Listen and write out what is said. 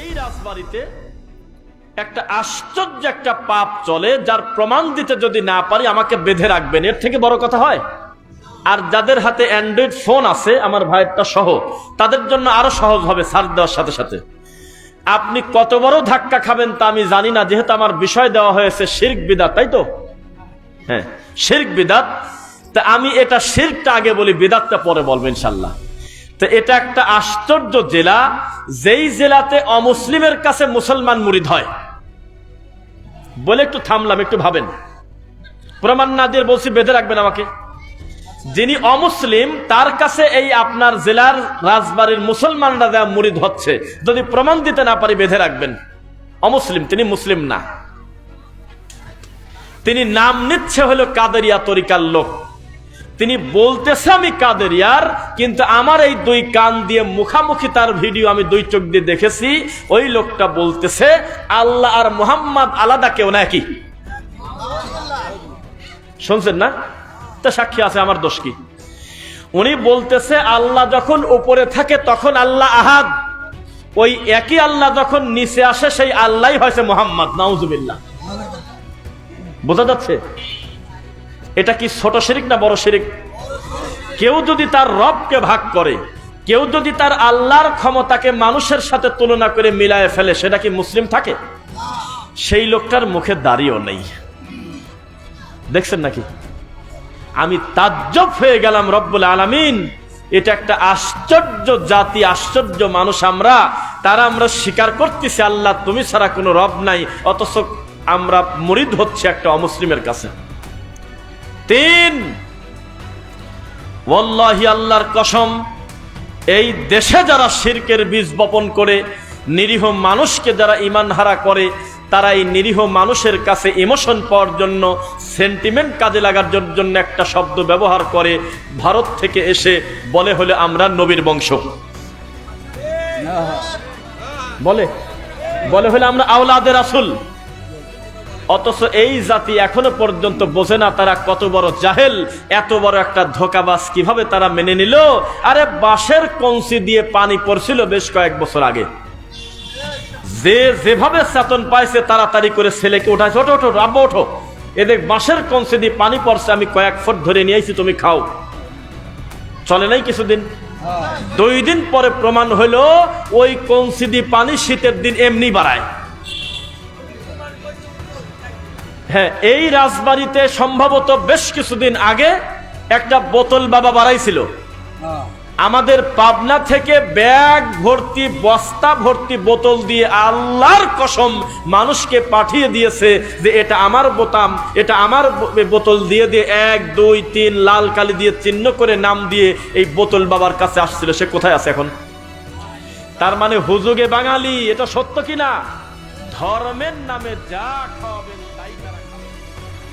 এই রাজবাড়িতে একটা আশ্চর্য একটা পাপ চলে, যার প্রমাণ দিতে যদি না পারি, আমাকে বেঁধে রাখবেন। এর থেকে বড় কথা হয়, আর যাদের হাতে অ্যান্ড্রয়েড ফোন আছে, আমার ভাইয়েরটা সহ, তাদের জন্য আরও সহজ হবে সার্চ দেওয়ার সাথে সাথে। আপনি কত বড় ধাক্কা খাবেন তা আমি জানি না, যেহেতু আমার বিষয় দেওয়া হয়েছে শির্ক বিদাত, তাই তো? হ্যাঁ শির্ক বিদাত। তা আমি এটা শির্কটা আগে বলি, বিদাতটা পরে বলব, ইনশাল্লাহ। তো এটা একটা আশ্চর্য জেলা, যেই জেলাতে অমুসলিমের কাছে মুসলমান মুরিদ হয়। বলে একটু থামলাম, একটু ভাবেন। প্রমাণ না দিয়ে বলছি, বেঁধে রাখবেন আমাকে। যিনি অমুসলিম, তার কাছে এই আপনার জেলার রাজবাড়ির মুসলমানরা দেওয়া মুরিদ হচ্ছে, যদি প্রমাণ দিতে না পারি, বেঁধে রাখবেন। অমুসলিম, তিনি মুসলিম না। তিনি নাম নিচ্ছে হলো কাদেরিয়া তরিকার লোক। তিনি বলতেছে আমি কাদেরিয়ার কিন্তু আমার এই দুই কান দিয়ে মুখামুখি তার ভিডিও আমি দুই চোখ দিয়ে দেখেছি। ওই লোকটা বলতেছে, আল্লাহ আর মোহাম্মদ আলাদা কেউ না কি শুনছেন না? তা সাক্ষী আছে, আমার দোষ কি? উনি বলতেছে, আল্লাহ যখন উপরে থাকে তখন আল্লাহ আহাদ। ওই একই আল্লাহ যখন নিচে আসে, সেই আল্লাহ হয়েছে মোহাম্মদ, নাউজুবিল্লাহ। বোঝা যাচ্ছে? এটা কি ছোট শিরিক না বড় শিরিক? কেউ যদি তার রবকে ভাগ করে, কেউ যদি তার আল্লাহর ক্ষমতাকে মানুষের সাথে তুলনা করে মিলায় ফেলে, সেটা কি মুসলিম থাকে? সেই লোকটার মুখে দাঁড়িয়েও নেই। দেখছেন নাকি? আমি তাজ্জব হয়ে গেলাম রব্বুল আলামিন। এটা একটা আশ্চর্য জাতি, আশ্চর্য মানুষ আমরা। তারা আমরা স্বীকার করতেছি, আল্লাহ তুমি ছাড়া কোনো রব নাই, অথচ আমরা মরিদ হচ্ছে একটা অমুসলিমের কাছে। তিন। ওয়াল্লাহি আল্লাহর কসম, এই দেশে যারা শিরকের বীজ বপন করে, নিরীহ মানুষকে যারা ইমান হারা করে, তারা এই নিরীহ মানুষের কাছে ইমোশন পাওয়ার জন্য, সেন্টিমেন্ট কাজে লাগার জন্য একটা শব্দ ব্যবহার করে, ভারত থেকে এসে বলে হলে আমরা নবীর বংশ। বলে বলে হলে আমরা আওলাদের আসল অথচ এই জাতি এখনও পর্যন্ত বোঝে না তারা কত বড় জাহেল এত বড় একটা ধোকাবাজ কীভাবে তারা মেনে নিল। আরে বাঁশের কঞ্চি দিয়ে পানি পড়ছিল বেশ কয়েক বছর আগে। যে যেভাবে চেতন পাইছে তাড়াতাড়ি করে ছেলেকে উঠাইছে ওঠো ওঠো আব্বা ওঠো। এদের বাঁশের কঞ্চি দিয়ে পানি পড়ছে আমি কয়েক ফুট ধরে নিয়েছি তুমি খাও। চলে নাই কিছুদিন? দুই দিন পরে প্রমাণ হলো ওই কঞ্চি দিয়ে পানি শীতের দিন এমনি বাড়ায়। হ্যাঁ এই রাজবাড়িতে সম্ভবত বেশ কিছুদিন আগে একটা বোতল বাবা বাড়াইছিল। আমাদের পাবনা থেকে ব্যাগ ভর্তি বস্তা ভর্তি বোতল দিয়ে আল্লাহর কসম মানুষকে পাঠিয়ে দিয়েছে যে এটা আমার বোতাম এটা আমার বোতল দিয়ে দিয়ে এক দুই তিন লাল কালি দিয়ে চিহ্ন করে নাম দিয়ে এই বোতল বাবার কাছে আসছিল। সে কোথায় আছে এখন? তার মানে হুজুগে বাঙালি এটা সত্য কিনা? ধর্মের নামে যা খাওয়াবেন